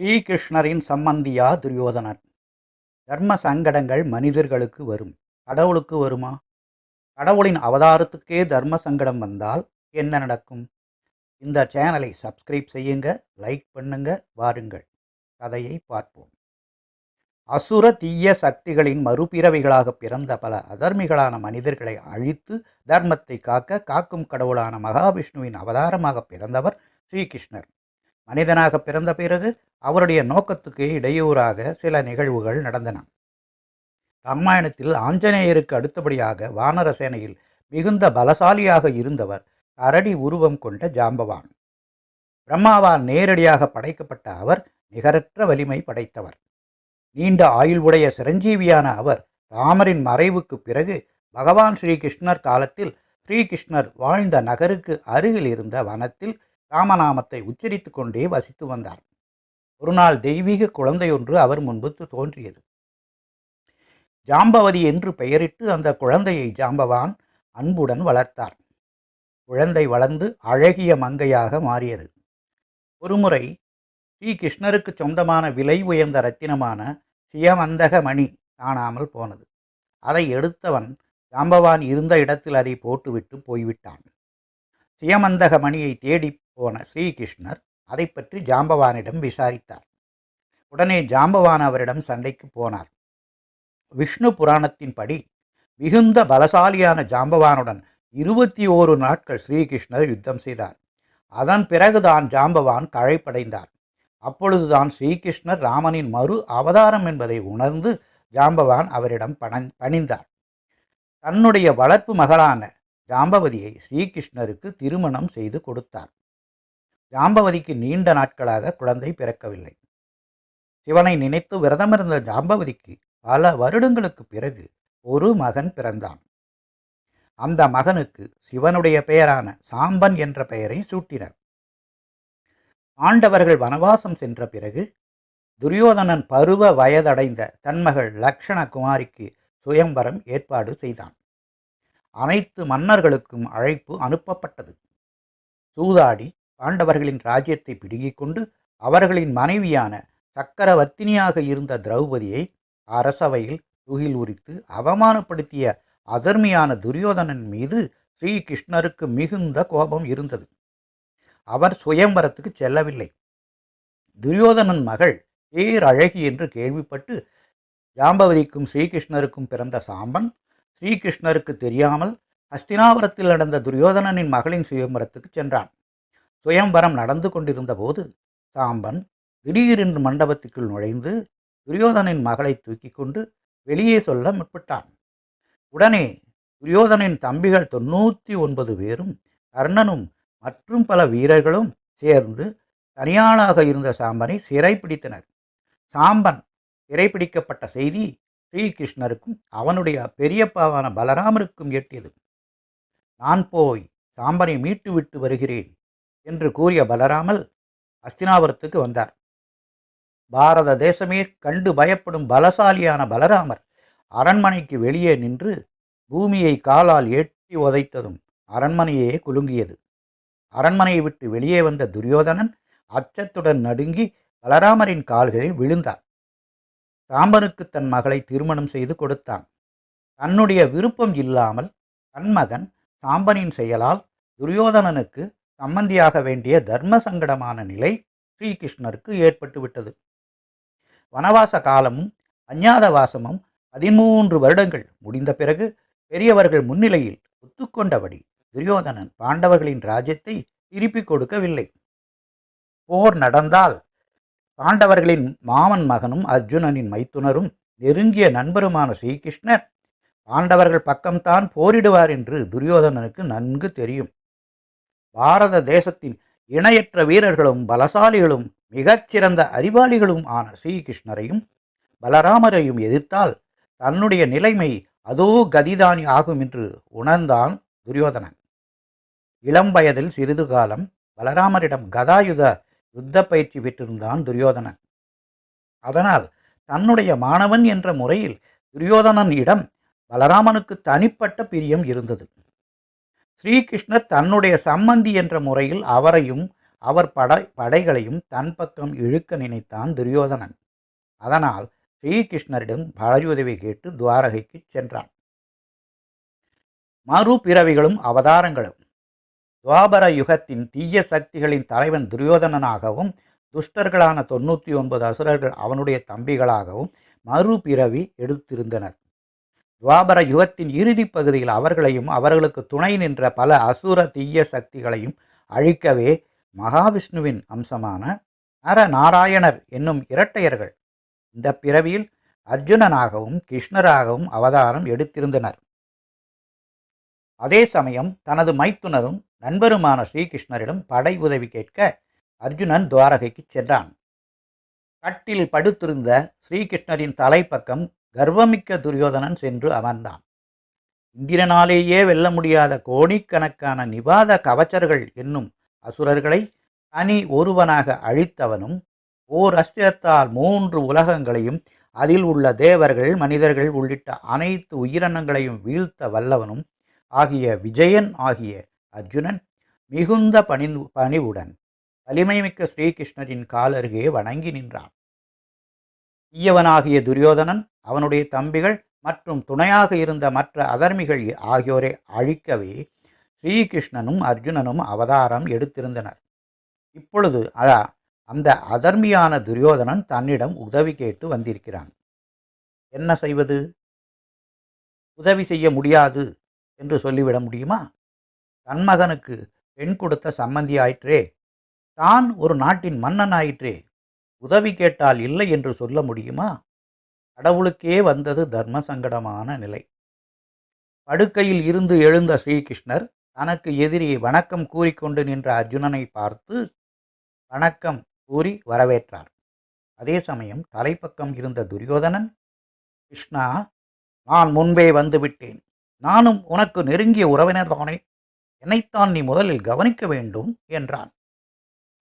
ஸ்ரீகிருஷ்ணரின் சம்மந்தியா துரியோதனர் தர்ம சங்கடங்கள் மனிதர்களுக்கு வரும். கடவுளுக்கு வருமா? கடவுளின் அவதாரத்துக்கே தர்ம சங்கடம் வந்தால் என்ன நடக்கும்? இந்த சேனலை சப்ஸ்கிரைப் செய்யுங்க லைக் பண்ணுங்க வாருங்கள். கதையை பார்ப்போம். அசுர தீய சக்திகளின் மறுபிறவிகளாக பிறந்த பல அதர்மிகளான மனிதர்களை அழித்து தர்மத்தை காக்க காக்கும் கடவுளான மகாவிஷ்ணுவின் அவதாரமாக பிறந்தவர் ஸ்ரீகிருஷ்ணர். மனிதனாக பிறந்த பிறகு அவருடைய நோக்கத்துக்கு இடையூறாக சில நிகழ்வுகள் நடந்தன. ராமாயணத்தில் ஆஞ்சநேயருக்கு அடுத்தபடியாக வானர சேனையில் மிகுந்த பலசாலியாக இருந்தவர் கரடி உருவம் கொண்ட ஜாம்பவான். பிரம்மாவால் நேரடியாக படைக்கப்பட்ட அவர் நிகரற்ற வலிமை படைத்தவர். நீண்ட ஆயுள் உடைய சிரஞ்சீவியான அவர் ராமரின் மறைவுக்கு பிறகு பகவான் ஸ்ரீகிருஷ்ணர் காலத்தில் ஸ்ரீகிருஷ்ணர் வாழ்ந்த நகருக்கு அருகில் இருந்த வனத்தில் ராமநாமத்தை உச்சரித்து கொண்டே வசித்து வந்தார். ஒருநாள் தெய்வீக குழந்தையொன்று அவர் முன்பு தோன்றியது. ஜாம்பவதி என்று பெயரிட்டு அந்த குழந்தையை ஜாம்பவான் அன்புடன் வளர்த்தார். குழந்தை வளர்ந்து அழகிய மங்கையாக மாறியது. ஒருமுறை ஸ்ரீ கிருஷ்ணருக்கு சொந்தமான விலை உயர்ந்த ரத்தினமான சியமந்தக மணி காணாமல் போனது. அதை எடுத்தவன் ஜாம்பவான் இருந்த இடத்தில் அதை போட்டுவிட்டு போய்விட்டான். சியமந்தக மணியை தேடி போன ஸ்ரீகிருஷ்ணர் அதை பற்றி ஜாம்பவானிடம் விசாரித்தார். உடனே ஜாம்பவான் அவரிடம் சண்டைக்கு போனார். விஷ்ணு புராணத்தின்படி மிகுந்த பலசாலியான ஜாம்பவானுடன் இருபத்தி ஓரு நாட்கள் ஸ்ரீகிருஷ்ணர் யுத்தம் செய்தார். அதன் பிறகுதான் ஜாம்பவான் கழைப்படைந்தார் அப்பொழுதுதான் ஸ்ரீகிருஷ்ணர் ராமனின் மறு அவதாரம் என்பதை உணர்ந்து ஜாம்பவான் அவரிடம் பண பணிந்தார். தன்னுடைய வளர்ப்பு மகளான ஜாம்பவதியை ஸ்ரீகிருஷ்ணருக்கு திருமணம் செய்து கொடுத்தார். ஜாம்பவதிக்கு நீண்ட நாட்களாக குழந்தை பிறக்கவில்லை. சிவனை நினைத்து விரதமிருந்த ஜாம்பவதிக்கு பல வருடங்களுக்கு பிறகு ஒரு மகன் பிறந்தான். அந்த மகனுக்கு சிவனுடைய பெயரான சாம்பன் என்ற பெயரை சூட்டினர். ஆண்டவர்கள் வனவாசம் சென்ற பிறகு துரியோதனன் பருவ வயதடைந்த தன்மகள் லக்ஷண குமாரிக்கு சுயம்பரம் ஏற்பாடு செய்தான். அனைத்து மன்னர்களுக்கும் அழைப்பு அனுப்பப்பட்டது. சூதாடி பாண்டவர்களின் ராஜ்யத்தை பிடுங்கிக் கொண்டு அவர்களின் மனைவியான சக்கரவர்த்தினியாக இருந்த திரௌபதியை அரசவையில் துகில் உரித்து அவமானப்படுத்திய அதர்மியான துரியோதனன் மீது ஸ்ரீகிருஷ்ணருக்கு மிகுந்த கோபம் இருந்தது. அவர் சுயம்பரத்துக்கு செல்லவில்லை. துரியோதனன் மகள் பேரழகி என்று கேள்விப்பட்டு ஜாம்பவதிக்கும் ஸ்ரீகிருஷ்ணருக்கும் பிறந்த சாம்பன் ஸ்ரீகிருஷ்ணருக்கு தெரியாமல் ஹஸ்தினாபுரத்தில் நடந்த துரியோதனனின் மகளின் சுயம்பரத்துக்கு சென்றான். சுயம்பரம் நடந்து கொண்டிருந்த போது சாம்பன் திடீரென்று மண்டபத்துக்குள் நுழைந்து துரியோதனின் மகளை தூக்கி கொண்டு வெளியே சொல்ல முற்பட்டான். உடனே துரியோதனின் தம்பிகள் தொண்ணூற்றி ஒன்பது பேரும் கர்ணனும் மற்றும் பல வீரர்களும் சேர்ந்து தனியாளாக இருந்த சாம்பனை சிறைப்பிடித்தனர். சாம்பன் சிறைப்பிடிக்கப்பட்ட செய்தி ஸ்ரீகிருஷ்ணருக்கும் அவனுடைய பெரியப்பாவான பலராமருக்கும் எட்டியது. நான் போய் சாம்பனை மீட்டு விட்டு வருகிறேன். என்று கூறிய பலராமல் அஸ்தினாபுரத்துக்கு வந்தார். பாரத தேசமே கண்டு பயப்படும் பலசாலியான பலராமர் அரண்மனைக்கு வெளியே நின்று பூமியை காலால் எட்டி உதைத்ததும் அரண்மனையே குலுங்கியது. அரண்மனையை விட்டு வெளியே வந்த துரியோதனன் அச்சத்துடன் நடுங்கி பலராமரின் கால்களில் விழுந்தான். சாம்பனுக்கு தன் மகளை திருமணம் செய்து கொடுத்தான். தன்னுடைய விருப்பம் இல்லாமல் தன் மகன் சாம்பனின் செயலால் துரியோதனனுக்கு சம்மந்தியாக வேண்டிய தர்ம சங்கடமான நிலை ஸ்ரீகிருஷ்ணருக்கு ஏற்பட்டுவிட்டது வனவாச காலமும் அஞ்ஞாதவாசமும் பதிமூன்று வருடங்கள் முடிந்த பிறகு பெரியவர்கள் முன்னிலையில் ஒத்துக்கொண்டபடி துரியோதனன் பாண்டவர்களின் ராஜ்யத்தை திருப்பிக் கொடுக்கவில்லை. போர் நடந்தால் பாண்டவர்களின் மாமன் மகனும் அர்ஜுனனின் மைத்துனரும் நெருங்கிய நண்பருமான ஸ்ரீகிருஷ்ணர் பாண்டவர்கள் பக்கம்தான் போரிடுவார் என்று துரியோதனனுக்கு நன்கு தெரியும். பாரத தேசத்தின் இணையற்ற வீரர்களும் பலசாலிகளும் மிகச்சிறந்த அறிவாளிகளும் ஆன ஸ்ரீகிருஷ்ணரையும் பலராமரையும் எதிர்த்தால் தன்னுடைய நிலைமை அதோ கதிதானி ஆகும் என்று உணர்ந்தான் துரியோதனன். இளம் வயதில் சிறிது காலம் பலராமரிடம் கதாயுத யுத்த பயிற்சி பெற்றிருந்தான் துரியோதனன். அதனால் தன்னுடைய மாணவன் என்ற முறையில் துரியோதனன் இடம் பலராமனுக்கு தனிப்பட்ட பிரியம் இருந்தது. ஸ்ரீகிருஷ்ணர் தன்னுடைய சம்மந்தி என்ற முறையில் அவரையும் அவர் படை படைகளையும் தன் பக்கம் இழுக்க நினைத்தான் துரியோதனன். அதனால் ஸ்ரீகிருஷ்ணரிடம் பழையுதவி கேட்டு துவாரகைக்கு சென்றான். மறுபிறவிகளும் அவதாரங்களும். துவாபர யுகத்தின் தீய சக்திகளின் தலைவன் துரியோதனனாகவும் துஷ்டர்களான தொண்ணூற்றி ஒன்பது அசுரர்கள் அவனுடைய தம்பிகளாகவும் மறுபிறவி எடுத்திருந்தனர். துவாபர யுகத்தின் இறுதிப் பகுதியில் அவர்களையும் அவர்களுக்கு துணை நின்ற பல அசுர தீய சக்திகளையும் அழிக்கவே மகாவிஷ்ணுவின் அம்சமான நர நாராயணர் என்னும் இரட்டையர்கள் இந்த பிறவியில் அர்ஜுனனாகவும் கிருஷ்ணராகவும் அவதாரம் எடுத்திருந்தனர். அதே சமயம் தனது மைத்துனரும் நண்பருமான ஸ்ரீகிருஷ்ணரிடம் படை உதவி கேட்க அர்ஜுனன் துவாரகைக்கு சென்றான். கட்டில் படுத்திருந்த ஸ்ரீகிருஷ்ணரின் தலைப்பக்கம் கர்வமிக்க துரியோதனன் சென்று அமர்ந்தான். இந்திரனாலேயே வெல்ல முடியாத கோடிக்கணக்கான நிவாத கவச்சர்கள் என்னும் அசுரர்களை தனி ஒருவனாக அழித்தவனும் ஓர் அஸ்திரத்தால் மூன்று உலகங்களையும் அதில் உள்ள தேவர்கள் மனிதர்கள் உள்ளிட்ட அனைத்து உயிரினங்களையும் வீழ்த்த வல்லவனும் ஆகிய விஜயன் ஆகிய அர்ஜுனன் மிகுந்த பணிந்து பணிவுடன் வலிமைமிக்க ஸ்ரீகிருஷ்ணரின் காலருகே வணங்கி நின்றான். தீயவனாகிய துரியோதனன் அவனுடைய தம்பிகள் மற்றும் துணையாக இருந்த மற்ற அதர்மிகள் ஆகியோரை அழிக்கவே ஸ்ரீகிருஷ்ணனும் அர்ஜுனனும் அவதாரம் எடுத்திருந்தனர். இப்பொழுது அதா அந்த அதர்மியான துரியோதனன் தன்னிடம் உதவி கேட்டு வந்திருக்கிறான். என்ன செய்வது? உதவி செய்ய முடியாது என்று சொல்லிவிட முடியுமா? தன் மகனுக்கு பெண் கொடுத்த சம்மந்தி ஆயிற்றே. தான் ஒரு நாட்டின் மன்னன் ஆயிற்றே உதவி கேட்டால் இல்லை என்று சொல்ல முடியுமா? கடவுளுக்கே வந்தது தர்ம சங்கடமான நிலை. படுக்கையில் இருந்து எழுந்த ஸ்ரீகிருஷ்ணர் தனக்கு எதிரி வணக்கம் கூறிக்கொண்டு நின்ற அர்ஜுனனை பார்த்து வணக்கம் கூறி வரவேற்றார். அதே சமயம் தலைப்பக்கம் இருந்த துரியோதனன் கிருஷ்ணா நான் முன்பே வந்துவிட்டேன் நானும் உனக்கு நெருங்கிய உறவினர் தானே என்னைத்தான் நீ முதலில் கவனிக்க வேண்டும் என்றான்.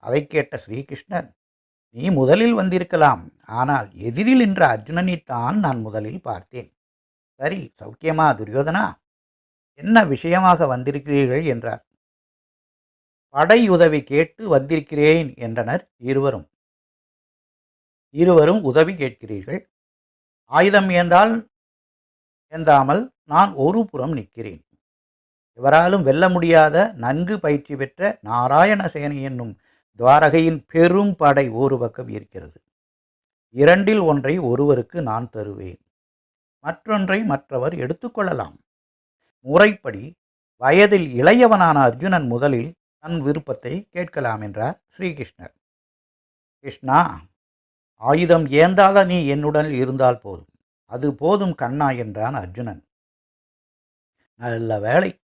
அதை கேட்ட ஸ்ரீகிருஷ்ணன் நீ முதலில் வந்திருக்கலாம். ஆனால் எதிரில் நின்ற அர்ஜுனனைத்தான் நான் முதலில் பார்த்தேன். சரி சௌக்கியமா துரியோதனா? என்ன விஷயமாக வந்திருக்கிறீர்கள்? என்றார். படை உதவி கேட்டு வந்திருக்கிறேன் என்றனர் இருவரும். இருவரும் உதவி கேட்கிறீர்கள். ஆயுதம் ஏந்தால் ஏந்தாமல் நான் ஒரு புறம் நிற்கிறேன். எவராலும் வெல்ல முடியாத நன்கு பயிற்சி பெற்ற நாராயண சேனை என்னும் துவாரகையின் பெரும் படை ஒரு பக்கம் இருக்கிறது. இரண்டில் ஒன்றை ஒருவருக்கு நான் தருவேன். மற்றொன்றை மற்றவர் எடுத்துக்கொள்ளலாம் முறைப்படி வயதில் இளையவனான அர்ஜுனன் முதலில் தன் விருப்பத்தை கேட்கலாம் என்றார் ஸ்ரீகிருஷ்ணர். கிருஷ்ணா ஆயுதம் ஏந்தாத நீ என்னுடன் இருந்தால் போதும். அது போதும் கண்ணா என்றான் அர்ஜுனன். நல்ல வேளை.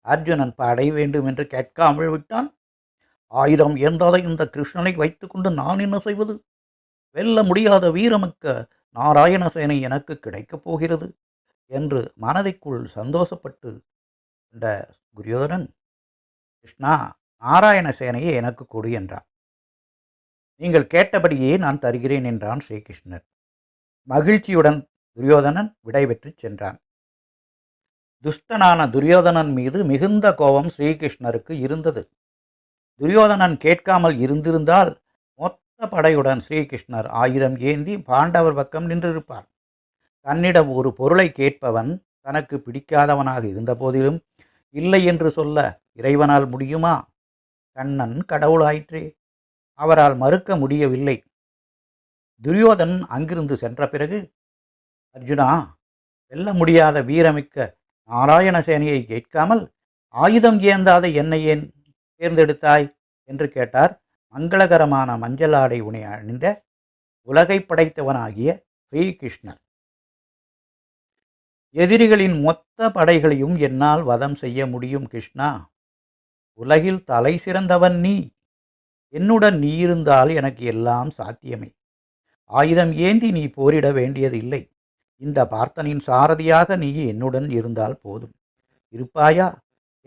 அர்ஜுனன் படை வேண்டும் என்று கேட்காமல் விட்டான். ஆயுதம் ஏந்தாத இந்த கிருஷ்ணனை வைத்துக்கொண்டு நான் என்ன செய்வது? வெல்ல முடியாத வீரமிக்க நாராயண சேனை எனக்கு கிடைக்கப் போகிறது என்று மனதைக்குள் சந்தோஷப்பட்டு கொண்ட துரியோதனன் கிருஷ்ணா நாராயண சேனையை எனக்கு கொடு என்றான். நீங்கள் கேட்டபடியே நான் தருகிறேன் என்றான் ஸ்ரீகிருஷ்ணர். மகிழ்ச்சியுடன் துரியோதனன் விடைபெற்று சென்றான். துஷ்டனான துரியோதனன் மீது மிகுந்த கோபம் ஸ்ரீகிருஷ்ணருக்கு இருந்தது. துரியோதனன் கேட்காமல் இருந்திருந்தால் மொத்த படையுடன் ஸ்ரீகிருஷ்ணர் ஆயுதம் ஏந்தி பாண்டவர் பக்கம் நின்றிருப்பார். தன்னிடம் ஒரு பொருளை கேட்பவன் தனக்கு பிடிக்காதவனாக இருந்தபோதிலும் இல்லை என்று சொல்ல இறைவனால் முடியுமா? கண்ணன் கடவுளாயிற்றே அவரால் மறுக்க முடியவில்லை. துரியோதன் அங்கிருந்து சென்ற பிறகு அர்ஜுனா வெல்ல முடியாத வீரமிக்க நாராயண சேனையை கேட்காமல் ஆயுதம் ஏந்தாத என்னை ஏன் தேர்ந்தெடுத்தாய் என்று கேட்டார். மங்களகரமான மஞ்சள் ஆடை உனை அணிந்த உலகை படைத்தவனாகிய ஸ்ரீகிருஷ்ணர் எதிரிகளின் மொத்த படைகளையும் என்னால் வதம் செய்ய முடியும் கிருஷ்ணா. உலகில் தலை சிறந்தவன் நீ. என்னுடன் நீ இருந்தால் எனக்கு எல்லாம் சாத்தியமே. ஆயுதம் ஏந்தி நீ போரிட வேண்டியதில்லை. இந்த பார்த்தனின் சாரதியாக நீ என்னுடன் இருந்தால் போதும். இருப்பாயா?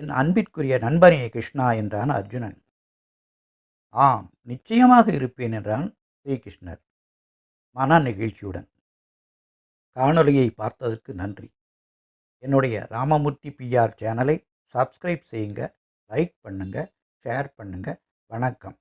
என் அன்பிற்குரிய நண்பனே கிருஷ்ணா என்றான் அர்ஜுனன். ஆம் நிச்சயமாக இருப்பேன் என்றான் ஸ்ரீகிருஷ்ணர். மன நெகிழ்ச்சியுடன். காணொலியை பார்த்ததற்கு நன்றி. என்னுடைய ராமமூர்த்தி பிஆர் சேனலை சப்ஸ்கிரைப் செய்யுங்க லைக் பண்ணுங்கள் ஷேர் பண்ணுங்கள் வணக்கம்.